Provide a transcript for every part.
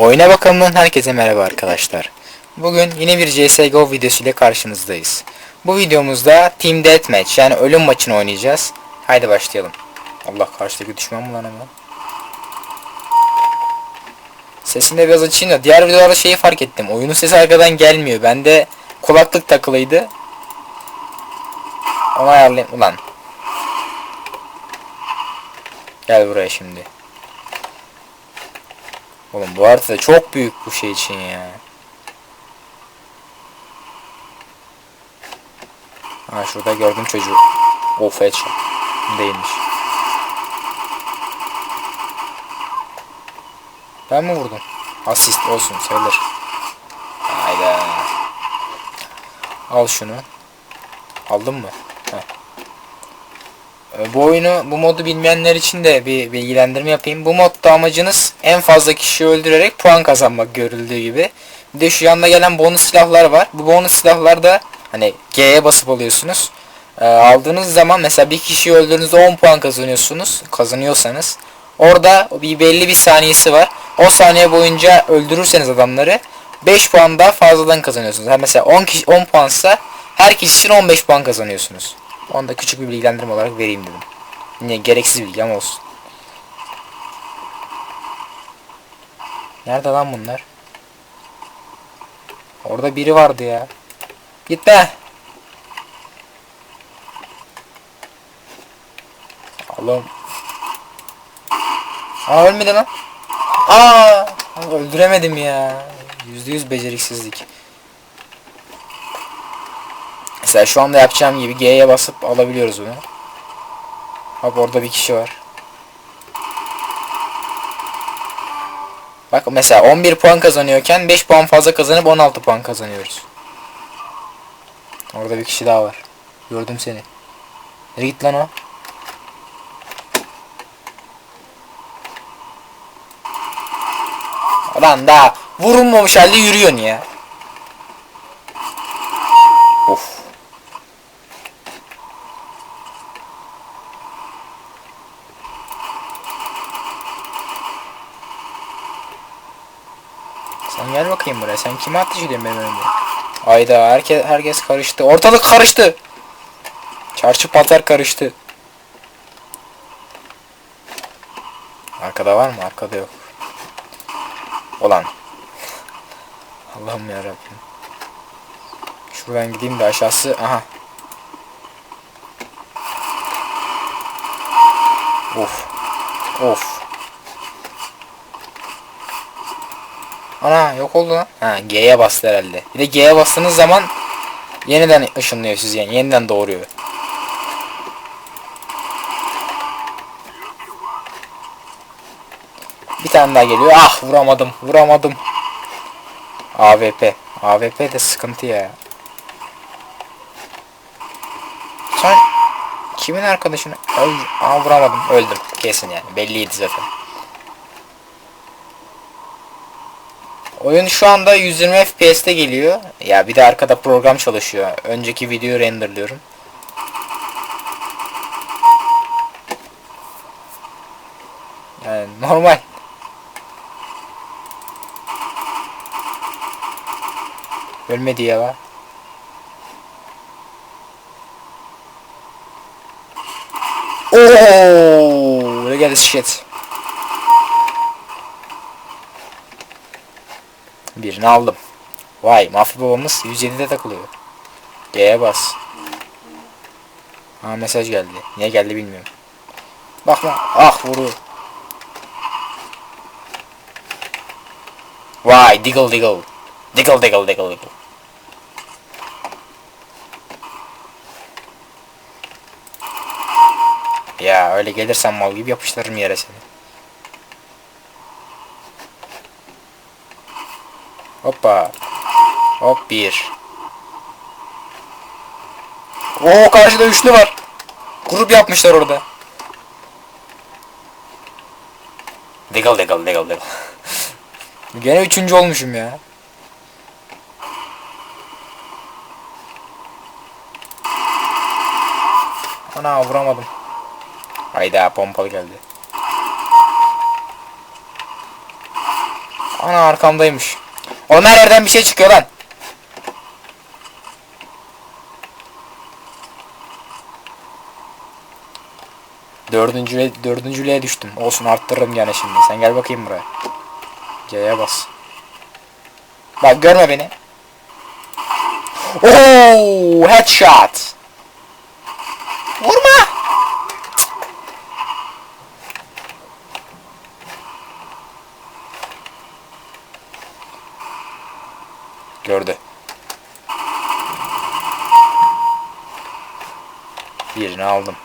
Oyuna bakalımdan herkese merhaba arkadaşlar. Bugün yine bir CSGO videosu ile karşınızdayız. Bu videomuzda Team Deathmatch yani ölüm maçını oynayacağız. Haydi başlayalım. Allah karşıdaki düşman mı lan ama? Sesini de biraz açayım da diğer videolarda şeyi fark ettim. Oyunun sesi arkadan gelmiyor. Bende kulaklık takılıydı. Onu ayarlayayım. Ulan. Gel buraya şimdi. Oğlum bu harita çok büyük bu şey için ya. Ha şurada gördüm çocuğu. Of headshot. Değilmiş. Ben mi vurdum? Asist olsun sayılır. Hayda. Al şunu. Aldın mı? Heh. Ee, Bu oyunu, bu modu bilmeyenler için de bir bilgilendirme yapayım. Bu amacınız en fazla kişiyi öldürerek puan kazanmak görüldüğü gibi. Bir de şu yanda gelen bonus silahlar var. Bu bonus silahlar da hani G'ye basıp alıyorsunuz. Ee, aldığınız zaman mesela bir kişiyi öldürdüğünüzde 10 puan kazanıyorsunuz. Kazanıyorsanız. Orada bir belli bir saniyesi var. O saniye boyunca öldürürseniz adamları 5 puan daha fazladan kazanıyorsunuz. Ha mesela 10 kişi 10 puansa her kişi için 15 puan kazanıyorsunuz. Onu da küçük bir bilgilendirme olarak vereyim dedim. Yine gereksiz bilgi ama olsun. Nerede lan bunlar? Orada biri vardı ya. Git be. Allah'ım. Aa ölmedi lan. Aa öldüremedim ya. Yüzde yüz beceriksizlik. Mesela şu anda yapacağım gibi G'ye basıp alabiliyoruz bunu. Bak orada bir kişi var. Bak mesela 11 puan kazanıyorken 5 puan fazla kazanıp 16 puan kazanıyoruz. Orada bir kişi daha var. Gördüm seni. Nereye git lan o? Lan daha vurulmamış halde yürüyorsun ya. Of. Sen gel bakayım buraya. Sen kime ateş ediyorsun benim önümde? Ayda herkes herkes karıştı. Ortalık karıştı. Çarşı pazar karıştı. Arkada var mı? Arkada yok. Olan. Allah'ım ya Rabbim. Şuradan gideyim de aşağısı. Aha. Of. Of. Ana yok oldu lan. Ha G'ye bastı herhalde. Bir de G'ye bastığınız zaman yeniden ışınlıyor sizi yani. Yeniden doğuruyor. Bir tane daha geliyor. Ah vuramadım. Vuramadım. AWP. AWP de sıkıntı ya. Sen kimin arkadaşını öl Aa, vuramadım. Öldüm. Kesin yani. Belliydi zaten. Oyun şu anda 120 FPS'te geliyor. Ya bir de arkada program çalışıyor. Önceki videoyu renderlıyorum. Yani normal. Ölmedi ya var. Oh, look at this shit. Birini aldım. Vay, mafya babamız 107'de takılıyor. G'ye bas. Ha mesaj geldi. Niye geldi bilmiyorum. Bakma. Ah vuru. Vay, diggle diggle. Diggle diggle diggle diggle. Ya öyle gelirsen mal gibi yapıştırırım yere seni. Hoppa. Hop bir. Oo karşıda üçlü var. Grup yapmışlar orada. Diggle diggle diggle diggle. Gene üçüncü olmuşum ya. Ana vuramadım. Hayda pompalı geldi. Ana arkamdaymış. Oğlum her yerden bir şey çıkıyor lan. Dördüncüye, dördüncülüğe düştüm. Olsun arttırırım gene şimdi. Sen gel bakayım buraya. C'ye bas. Bak görme beni. Oo, headshot. Vurma. Gördü. Birini aldım.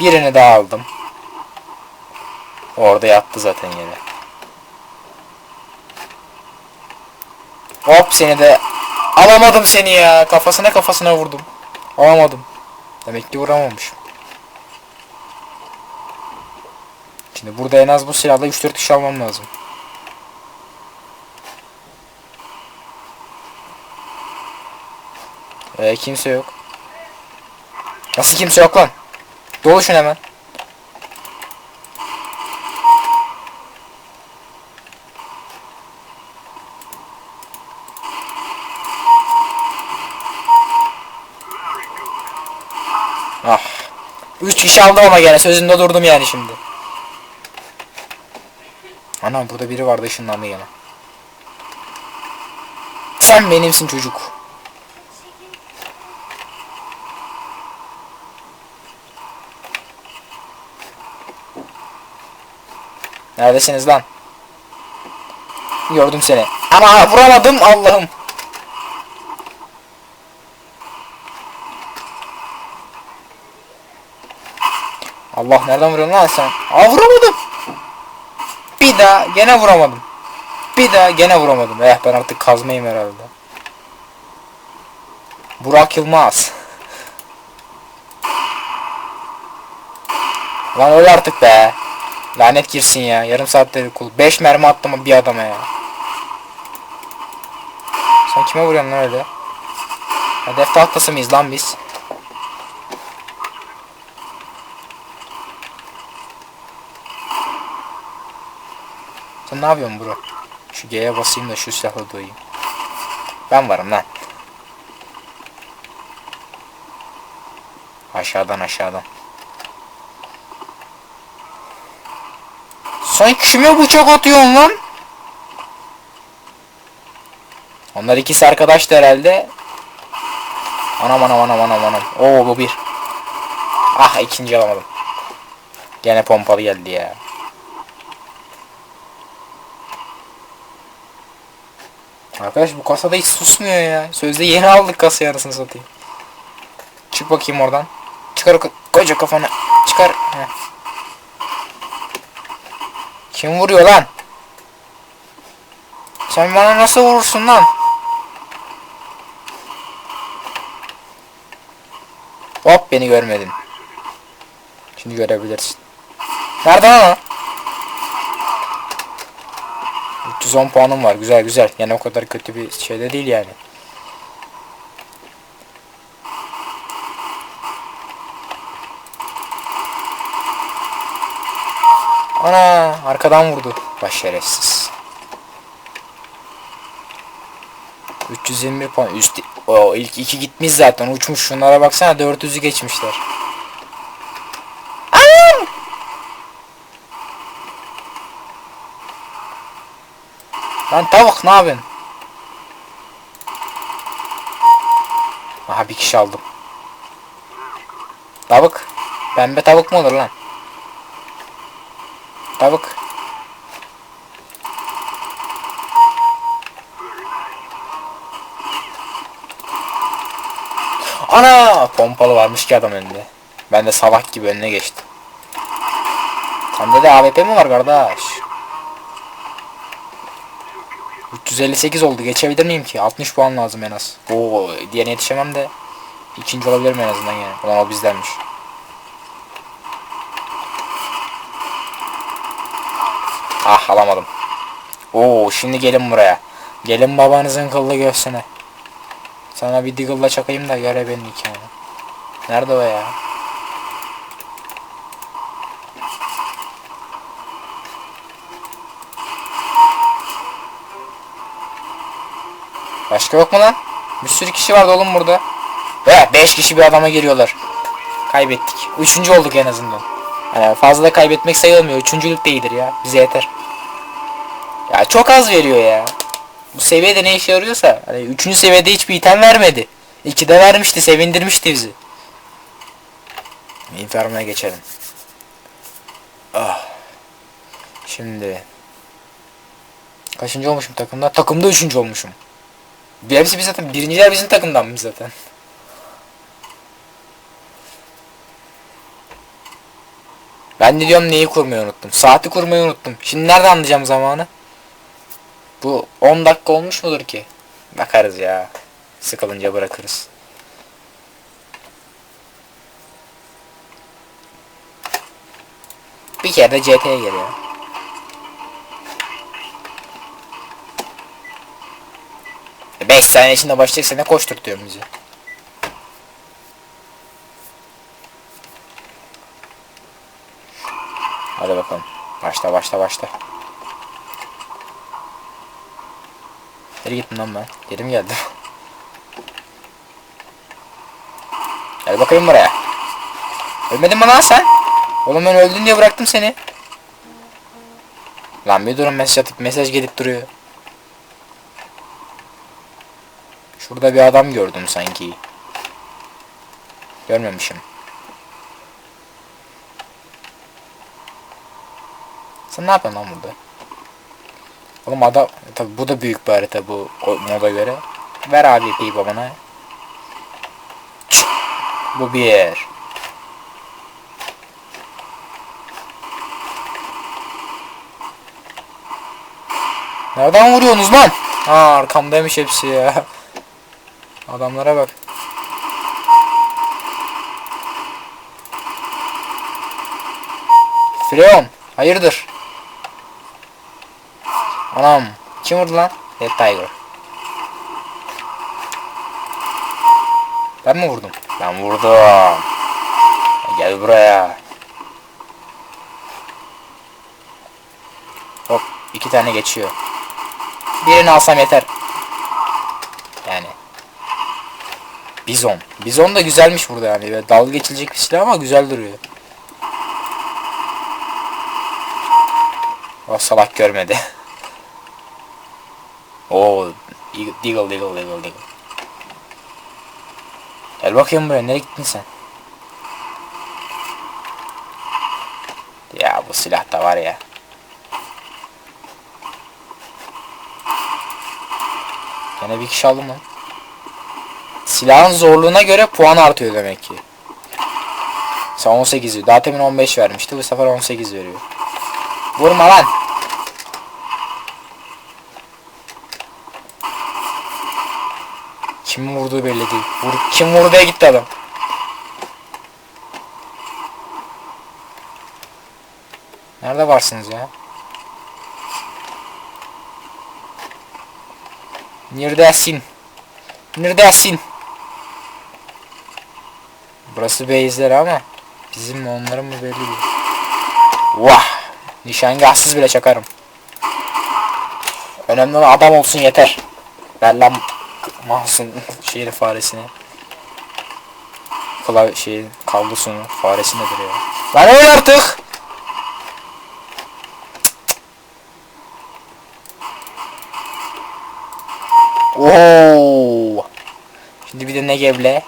Birini daha aldım. Orada yattı zaten yere. Hop seni de alamadım seni ya. Kafasına kafasına vurdum. Alamadım. Demek ki vuramamışım. Şimdi burada en az bu silahla 3-4 kişi almam lazım. Ee, kimse yok. Nasıl kimse yok lan? Doluşun hemen. Ah. Üç kişi aldı ama gene sözünde durdum yani şimdi. Anam burada biri vardı ışınlandı gene. Sen benimsin çocuk. Neredesiniz lan? Gördüm seni. Ama vuramadım Allah'ım. Allah nereden vuruyorsun lan sen? Aa vuramadım. Bir daha gene vuramadım. Bir daha gene vuramadım. Eh ben artık kazmayayım herhalde. Burak Yılmaz. Lan öyle artık be. Lanet girsin ya. Yarım saatte kul. 5 mermi attım bir adama ya. Sen kime vuruyorsun lan öyle? Hedef tahtası mıyız lan biz? Sen ne yapıyorsun bro? Şu G'ye basayım da şu silahla doyayım. Ben varım lan. Aşağıdan aşağıdan. Sen kime bıçak atıyorsun lan? Onlar ikisi arkadaştı herhalde. Anam anam anam anam anam. Oo bu bir. Ah ikinci alamadım. Gene pompalı geldi ya. Arkadaş bu kasada hiç susmuyor ya. Sözde yeni aldık kasayı arasını satayım. Çık bakayım oradan. Çıkar koca kafanı. Çıkar. Heh. Kim vuruyor lan? Sen bana nasıl vurursun lan? Hop beni görmedin. Şimdi görebilirsin. Nerede lan o? 310 puanım var. Güzel güzel. Yani o kadar kötü bir şey de değil yani. Ana arkadan vurdu. Baş şerefsiz. 321 puan üst o ilk iki gitmiş zaten uçmuş şunlara baksana 400'ü geçmişler. Anam! Lan tavuk ne yapıyorsun? Aha bir kişi aldım. Tavuk. Pembe tavuk mu olur lan? Tavuk. Ana! Pompalı varmış ki adam önünde. Ben de salak gibi önüne geçtim. Sende de AWP mi var kardeş? 358 oldu. Geçebilir miyim ki? 60 puan lazım en az. Oo, diğerine yetişemem de ikinci olabilirim en azından yani. Ulan o bizdenmiş. Ah alamadım. Oo şimdi gelin buraya. Gelin babanızın kıllı göğsüne. Sana bir diggle'la çakayım da göre benim hikayemi. Nerede o ya? Başka yok mu lan? Bir sürü kişi vardı oğlum burada. Ve 5 kişi bir adama giriyorlar. Kaybettik. Üçüncü olduk en azından. Yani fazla kaybetmek sayılmıyor. Üçüncülük değildir ya. Bize yeter. Ya çok az veriyor ya. Bu seviyede ne işe yarıyorsa. Hani üçüncü seviyede hiçbir item vermedi. İki de vermişti. Sevindirmişti bizi. Inferno'ya geçelim. Ah. Şimdi. Kaçıncı olmuşum takımda? Takımda üçüncü olmuşum. Bir hepsi biz zaten. Birinciler bizim takımdan mı zaten? Ben de diyorum neyi kurmayı unuttum. Saati kurmayı unuttum. Şimdi nerede anlayacağım zamanı? Bu 10 dakika olmuş mudur ki? Bakarız ya. Sıkılınca bırakırız. Bir kere de CT'ye gel ya. E, Beş saniye içinde başlayacak sene koşturtuyorum bizi. Hadi bakalım. Başla başla başla. Nereye gittim lan ben? Geri mi geldim? Gel bakayım buraya. Ölmedin mi lan sen? Oğlum ben öldün diye bıraktım seni. Lan bir durun mesaj atıp mesaj gelip duruyor. Şurada bir adam gördüm sanki. Görmemişim. Sen ne yapıyorsun lan burada? Oğlum adam tabi bu da büyük bir harita bu moda göre. Ver abi ipeyi babana. Bu bir. Nereden vuruyorsunuz lan? Ha arkamdaymış hepsi ya. Adamlara bak. Freon, hayırdır? Anam, kim vurdu lan? Red Tiger. Ben mi vurdum? Ben vurdum. Gel buraya. Hop, iki tane geçiyor. Birini alsam yeter. Yani. Bizon. Bizon da güzelmiş burada yani. Böyle dalga geçilecek bir silah ama güzel duruyor. O salak görmedi. Oo, Deagle, Deagle, Deagle, Deagle, Deagle. Gel bakayım buraya, nereye gittin sen? Ya bu silah da var ya. Gene bir kişi aldım lan. Silahın zorluğuna göre puan artıyor demek ki. Sen 18 veriyor. Daha temin 15 vermişti. Bu sefer 18 veriyor. Vurma lan. Kim vurduğu belli değil. Vur, kim vurdu diye gitti adam. Nerede varsınız ya? Neredesin? Neredesin? Burası base'ler ama bizim mi onların mı belli değil. Vah! Nişangahsız bile çakarım. Önemli olan adam olsun yeter. Ver lan Mahsun şeyini faresini. Klavye şeyin kablosunu faresi nedir ya? Lan öyle artık. Oo. Şimdi bir de ne gevle?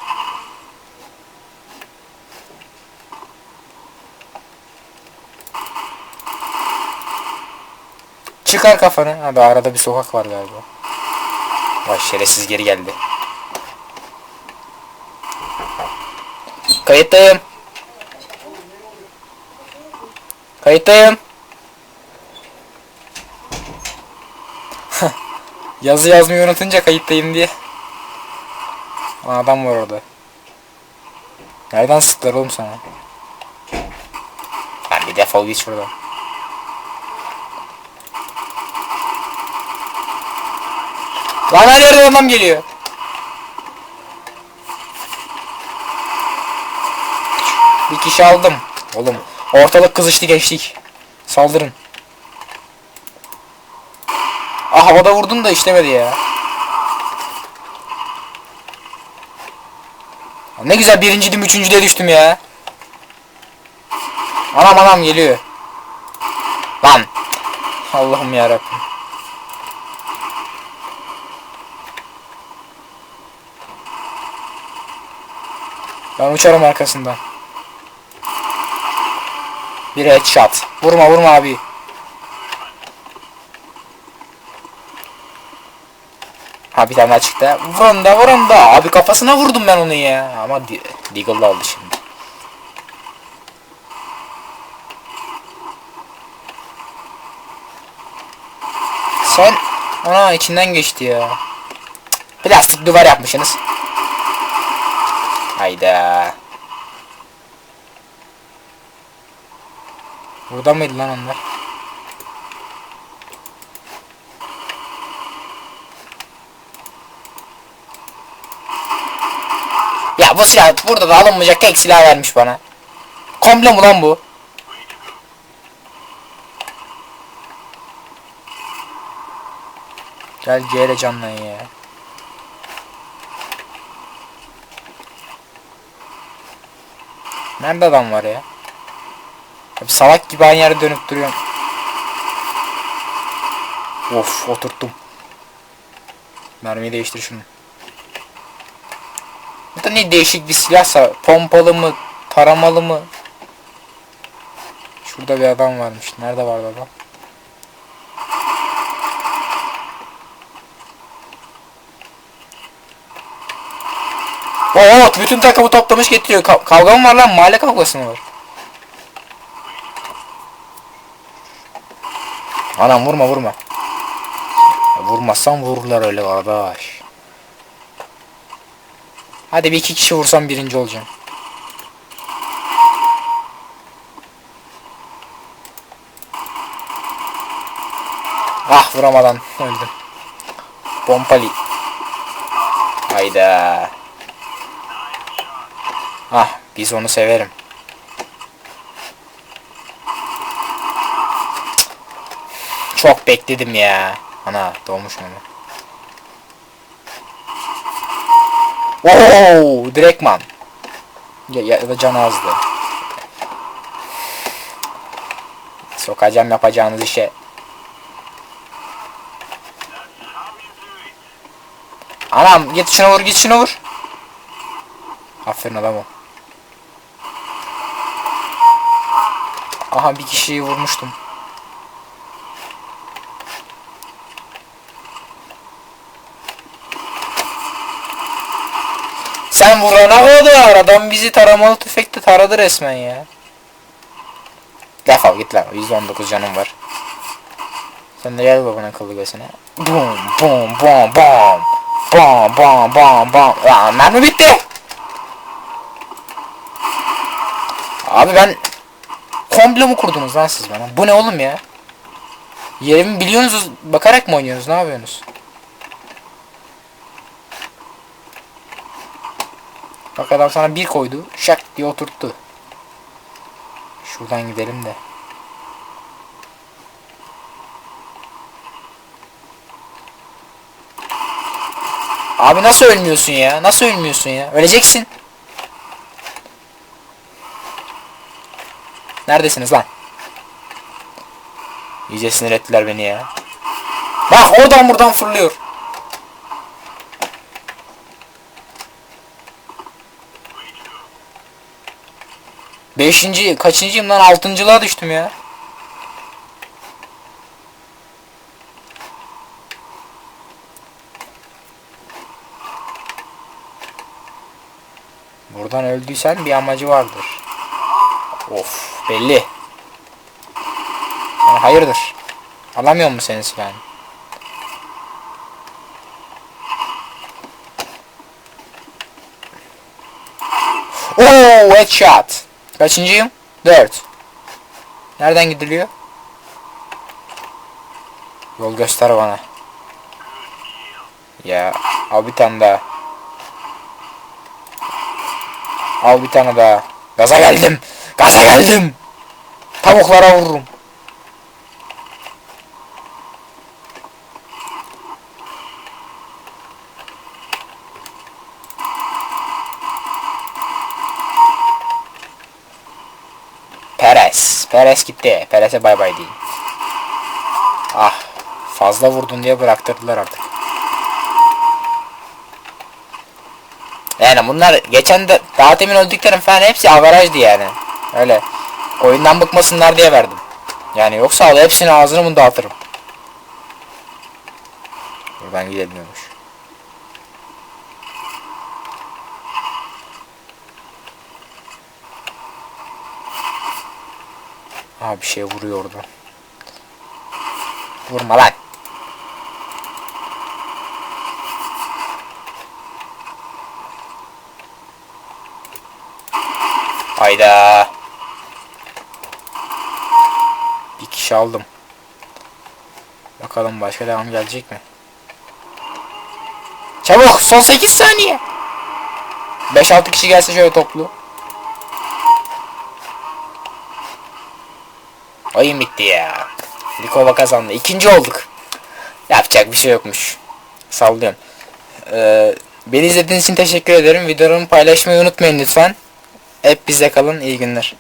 Çıkar kafanı. Abi arada bir sokak var galiba. Vay şerefsiz geri geldi. Kayıttayım. Kayıttayım. Yazı yazmayı unutunca kayıttayım diye. Lan adam var orada. Nereden sıktılar oğlum sana? Lan bir defol git şuradan. Lan her yerden adam geliyor. Bir kişi aldım. Oğlum ortalık kızıştı geçtik. Saldırın. Ah havada vurdun da işlemedi ya. Ne güzel birinciydim üçüncüde düştüm ya. Anam anam geliyor. Lan. Allah'ım yarabbim. Ben uçarım arkasından. Bir headshot. Vurma vurma abi. Ha bir tane çıktı. Vurun da vurun da. Abi kafasına vurdum ben onu ya. Ama di Deagle aldı şimdi. Sen ana içinden geçti ya. Plastik duvar yapmışsınız. Hayda. Burada mıydı lan onlar? Ya bu silah burada da alınmayacak tek silah vermiş bana. Komple mu lan bu? Gel ile canlan ya. Nerede adam var ya? Abi salak gibi aynı yerde dönüp duruyorum. Of oturttum. Mermiyi değiştir şunu. Bu da ne değişik bir silahsa pompalı mı taramalı mı? Şurada bir adam varmış. Nerede vardı adam? Oo, bütün takımı toplamış getiriyor. Ka- kavga mı var lan? Mahalle kavgası mı var? Anam vurma vurma. Ya vurmazsan vururlar öyle kardeş. Hadi bir iki kişi vursam birinci olacağım. Ah vuramadan öldüm. Pompali. Hayda. Ah biz onu severim. Çok bekledim ya. Ana doğmuş onu. Oo, direktman. Ya, ya da can azdı. Sokacağım yapacağınız işe. Anam git şuna vur git şuna vur. Aferin adam Aha bir kişiyi vurmuştum. Sen vurana kadar adam bizi taramalı tüfekle taradı resmen ya. Defol git lan 119 canım var. Sen de gel babanın akıllı göğsüne. Bum bum bum bum. Bum bum bum bum. Aa, mermi bitti. Abi ben komple mu kurdunuz lan siz bana? Bu ne oğlum ya? Yerimi biliyorsunuz bakarak mı oynuyorsunuz? Ne yapıyorsunuz? Bak adam sana bir koydu. Şak diye oturttu. Şuradan gidelim de. Abi nasıl ölmüyorsun ya? Nasıl ölmüyorsun ya? Öleceksin. Neredesiniz lan? İyice sinir ettiler beni ya. Bak oradan buradan fırlıyor. Beşinci, kaçıncıyım lan? Altıncılığa düştüm ya. Buradan öldüysen bir amacı vardır. Of belli. Yani hayırdır? Alamıyor mu senin silahını? Oo headshot. Kaçıncıyım? 4. Nereden gidiliyor? Yol göster bana. Ya al bir tane daha. Al bir tane daha. Gaza geldim. Gaza geldim. Tavuklara vururum. Peres. Peres gitti. Peres'e bay bay deyin. Ah. Fazla vurdun diye bıraktırdılar artık. Yani bunlar geçen de daha demin öldüklerim falan hepsi averajdı yani. Öyle. Oyundan bıkmasınlar diye verdim. Yani yoksa al hepsini ağzını bunu dağıtırım. Buradan gidemiyormuş. Aa bir şey vuruyor orada. Vurma lan. Hayda. Bir kişi aldım. Bakalım başka devam gelecek mi? Çabuk son 8 saniye. 5-6 kişi gelse şöyle toplu. Oyun bitti ya. Likova kazandı. İkinci olduk. Yapacak bir şey yokmuş. Sallıyorum. Ee, beni izlediğiniz için teşekkür ederim. Videolarımı paylaşmayı unutmayın lütfen. Hep bizde kalın. İyi günler.